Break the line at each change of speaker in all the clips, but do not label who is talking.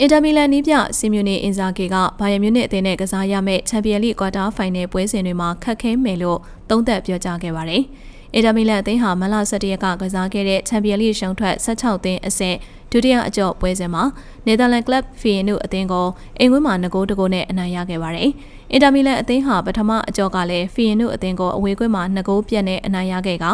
အင်တာမီလန်နီးပြစီမြူနီအင်ဇာဂီကဘိုင်ယန်မြူနစ်အသင်းနဲ့ကစားရမယ့်ချန်ပီယံလိကွာတာဖိုင်နယ်ပွဲစဉ်တွေမှာခက်ခဲမယ်လို့သုံးသပ်ပြောကြားခဲ့ပါတယ်။အင်တာမီလန်အသင်းဟာမလ17ရက်ကကစားခဲ့တဲ့ချန်ပီယံလိရှုံးထွက်16သင်းအဆင့် ဒုတိယအကြော့ပွဲစဉ်မှာနယ်သာလန်ကလပ်ဖီယန်တို့အသင်းကိုအင်ကွင်းမှာ2ဂိုးတကိုးနဲ့အနိုင်ရခဲ့ပါတယ်။အင်တာမီလန်အသင်းဟာပထမအကြော့ကလည်းဖီယန်တို့အသင်းကိုအဝေးကွင်းမှာ2ဂိုးပြတ်နဲ့အနိုင်ရခဲ့က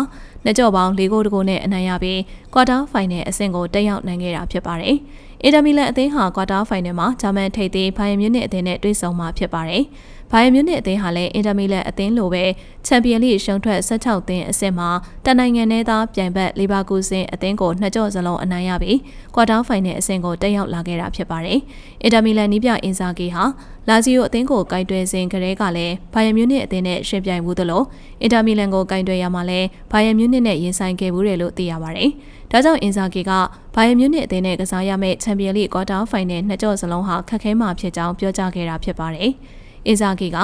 နှစ်ကြော့ပေါင်း၄ဂိုးတကိုးနဲ့အနိုင်ရပြီးကွာတာဖိုင်နယ်အဆင့်ကိုတက်ရောက်နိုင်ခဲ့တာဖြစ်ပါတယ်။အင်တာမီလန်အသင်းဟာကွာတာဖိုင်နယ်မှာဂျာမန်ထိပ်သီးဘိုင်ယန်မြူနစ်အသင်းနဲ့တွေ့ဆုံမှာဖြစ်ပါတယ်။ဘိုင်ယန်မြူနစ်အသင်းဟာလည်းအင်တာမီလန်အသင်းလိုပဲချန်ပီယံလိရှုံးထွက်16သင်းအဆင့်မှာတန်နိုင်ငံနဲ့သားပြိုင်ဘက်လီဗာကူဆင်အသင်းကိုနှစ်ကြော့စလုံးအနိုင်ရပြီးကွာတာဖိုင်နယ်အဆင့်ကိုတက်ရောက်လာခဲ့တာဖြစ်ပါတယ်။အင်တာမီလန်နီးပြအင်ဇာဂီဟာလာဇီယိုအသင်းကိုကင်တွယ်စဉ်ကတည်းကလည်းဘိုင်ယန်မြူနစ်အသင်းနဲ့ရှင်ပြိုင်မှုသလိုအင်တာမီလန်ကိုကင်တွယ်ရမှာလည်းဘိုင်ယန်မြူနစ်နဲ့ရင်ဆိုင်ခဲ့ဘူးတယ်လို့သိရပါတယ်။ဒါကြောင့်အင်ဇာဂီကဘိုင်ယန်မြူနစ်အသင်းနဲ့ကစားရမယ့်ချန်ပီယံလိကွာတာဖိုင်နယ်နှစ်ကြော့စလုံးဟာခက်ခဲမှာဖြစ်ကြောင်းပြောကြားခဲ့တာဖြစ်ပါတယ်။အင်ဇာဂီက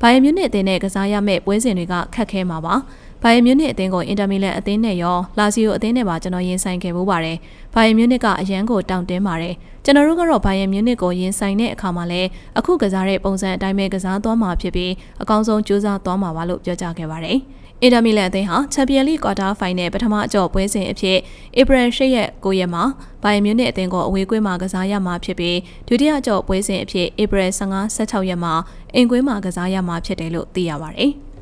ဘိုင်ယန်မြူနစ်အသင်းနဲ့ကစားရမယ့်ပွဲစဉ်တွေကခက်ခဲမှာပါ။ ဘိုင်ယန်မြူနစ်အသင်းကိုအင်တာမီလန်အသင်းနဲ့ရောလာစီယိုအသင်းနဲ့ပါကျွန်တော်ရင်ဆိုင်ခဲ့မှုပါတယ်။ဘိုင်ယန်မြူနစ်ကအရန်ကိုတောင့်တင်းပါတယ်။ကျွန်တော်တို့ကတော့ဘိုင်ယန်မြူနစ်ကိုရင်ဆိုင်တဲ့အခါမှာလည်းအခုကစားတဲ့ပုံစံအတိုင်းပဲကစားသွားမှာဖြစ်ပြီးအကောင်းဆုံးကြိုးစားသွားမှာပါလို့ပြောကြားခဲ့ပါတယ်။အင်တာမီလန်အသင်းဟာချန်ပီယံလိကွာတာဖိုင်နယ်ပထမအကြော့ပွဲစဉ်အဖြစ်ဧပြီ၈ရက်9ရက်မှာဘိုင်ယန်မြူနစ်အသင်းကိုအဝေးကွင်းမှာကစားရမှာဖြစ်ပြီးဒုတိယအကြော့ပွဲစဉ်အဖြစ်ဧပြီ15 16ရက်မှာအင်ကွင်းမှာကစားရမှာဖြစ်တယ်လို့သိရပါတယ်။